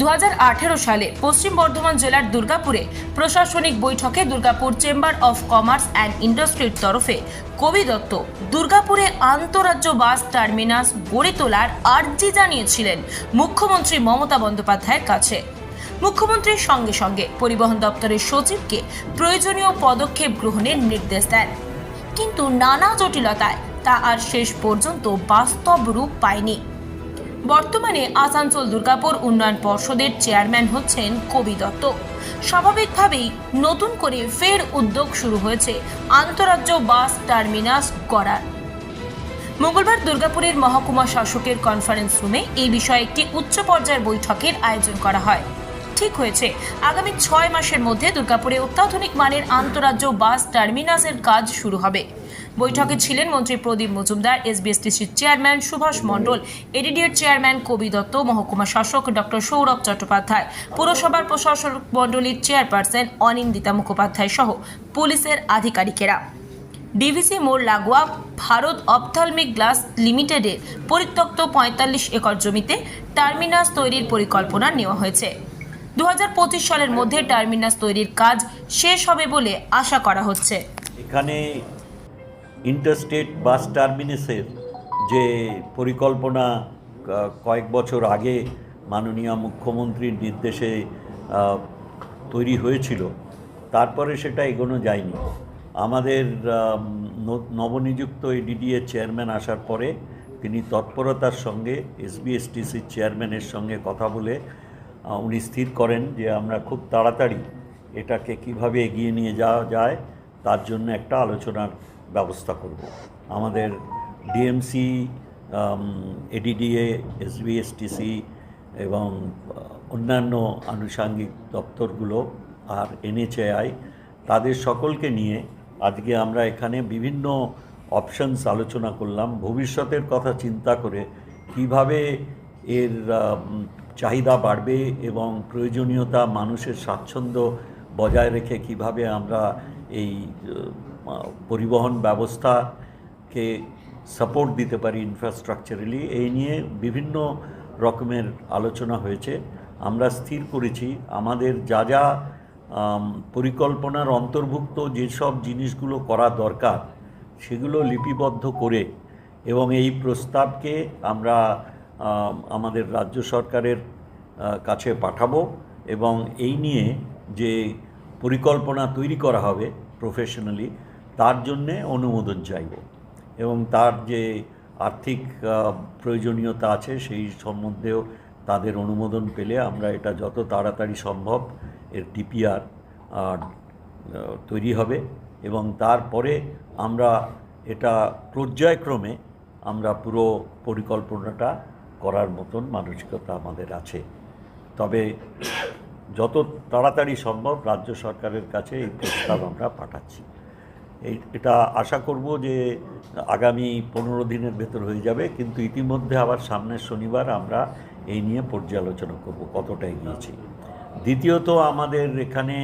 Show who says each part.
Speaker 1: দু হাজার আঠেরো সালে পশ্চিম বর্ধমান জেলার দুর্গাপুরে প্রশাসনিক বৈঠকে Durgapur chamber of commerce and ইন্ডাস্ট্রির তরফে কবি দত্ত দুর্গাপুরে আন্তরাজ্য বাস টার্মিনাস গড়ে তোলার আর্জি জানিয়েছিলেন মুখ্যমন্ত্রী মমতা বন্দ্যোপাধ্যায়ের কাছে। মুখ্যমন্ত্রীর সঙ্গে সঙ্গে পরিবহন দপ্তরের সচিবকে প্রয়োজনীয় পদক্ষেপ গ্রহণের নির্দেশ দেন। কিন্তু নানা জটিলতায় তা আর শেষ পর্যন্ত বাস্তব রূপ পায়নি। বর্তমানে আসানসোল দুর্গাপুর উন্নয়ন পর্ষদের চেয়ারম্যান হচ্ছেন কবি দত্ত। স্বাভাবিকভাবেই নতুন করে ফের উদ্যোগ শুরু হয়েছে আন্তরাজ্য বাস টার্মিনাস গড়ার। মঙ্গলবার দুর্গাপুরের মহকুমা শাসকের কনফারেন্স রুমে এই বিষয়ে একটি উচ্চ পর্যায়ের বৈঠকের আয়োজন করা হয়। ঠিক হয়েছে, আগামী ছয় মাসের মধ্যে দুর্গাপুরে অত্যাধুনিক মানের আন্তরাজ্য বাস টার্মিনাসের কাজ শুরু হবে। বৈঠকে ছিলেন মন্ত্রী প্রদীপ মজুমদার এসবিএসটিসির চেয়ারম্যান সুভাষ মণ্ডল এডিডিএর চেয়ারম্যান কবি দত্ত, মহকুমা শাসক ডক্টর সৌরভ চট্টোপাধ্যায়, পুরসভার প্রশাসক মণ্ডলীর চেয়ারপারসন অনিন্দিতা মুখোপাধ্যায় সহ পুলিশের আধিকারিকেরা। ডিভিসি মোড় লাগোয়া ভারত অপথলমিক গ্লাস লিমিটেডের পরিত্যক্ত পঁয়তাল্লিশ একর জমিতে টার্মিনাস তৈরির পরিকল্পনা নেওয়া হয়েছে। দু হাজার পঁচিশ সালের মধ্যে টার্মিনাস তৈরির কাজ শেষ হবে বলে আশা করা হচ্ছে।
Speaker 2: এখানে ইন্টারস্টেট বাস টার্মিনাসের যে পরিকল্পনা কয়েক বছর আগে মাননীয় মুখ্যমন্ত্রীর নির্দেশে তৈরি হয়েছিল। তারপরে সেটা এগোনো যায়নি। আমাদের নবনিযুক্ত এডিডিএ চেয়ারম্যান আসার পরে তিনি তৎপরতার সঙ্গে, এসবিএসটিসির চেয়ারম্যানের সঙ্গে কথা বলে উনি স্থির করেন যে আমরা খুব তাড়াতাড়ি এটাকে কীভাবে এগিয়ে নিয়ে যাওয়া যায়, তার জন্য একটা আলোচনার ব্যবস্থা করব। আমাদের ডিএমসি এডিডিএ এসবিএসটিসি এবং অন্যান্য আনুষাঙ্গিক দপ্তরগুলো আর এনএচএআই তাদের সকলকে নিয়ে আজকে আমরা এখানে বিভিন্ন অপশনস আলোচনা করলাম। ভবিষ্যতের কথা চিন্তা করে কীভাবে এর চাহিদা বাড়বে এবং প্রয়োজনীয়তা, মানুষের স্বাচ্ছন্দ্য বজায় রেখে কীভাবে আমরা এই পরিবহন ব্যবস্থাকে সাপোর্ট দিতে পারি ইনফ্রাস্ট্রাকচারালি এই নিয়ে বিভিন্ন রকমের আলোচনা হয়েছে। আমরা স্থির করেছি। আমাদের যা যা পরিকল্পনার অন্তর্ভুক্ত যেসব জিনিসগুলো করা দরকার, সেগুলো লিপিবদ্ধ করে এবং এই প্রস্তাবকে আমরা আমাদের রাজ্য সরকারের কাছে পাঠাবো এবং এই নিয়ে যে পরিকল্পনা তৈরি করা হবে প্রফেশনালি তার জন্যে অনুমোদন চাইব। এবং তার যে আর্থিক প্রয়োজনীয়তা আছে, সেই সম্বন্ধেও তাদের অনুমোদন পেলে আমরা এটা যত তাড়াতাড়ি সম্ভব এর ডিপিআর তৈরি হবে। এবং তারপরে আমরা এটা পর্যায়ক্রমে আমরা পুরো পরিকল্পনাটা করার মতন মানসিকতা আমাদের আছে। তবে যত তাড়াতাড়ি সম্ভব রাজ্য সরকারের কাছে এই প্রস্তাব আমরা পাঠাচ্ছি। এই, এটা আশা করব যে আগামী পনেরো দিনের ভেতর হয়ে যাবে, কিন্তু ইতিমধ্যে আবার সামনের শনিবার আমরা এই নিয়ে পর্যালোচনা করব কতটাই গিয়েছি দ্বিতীয়ত আমাদের এখানে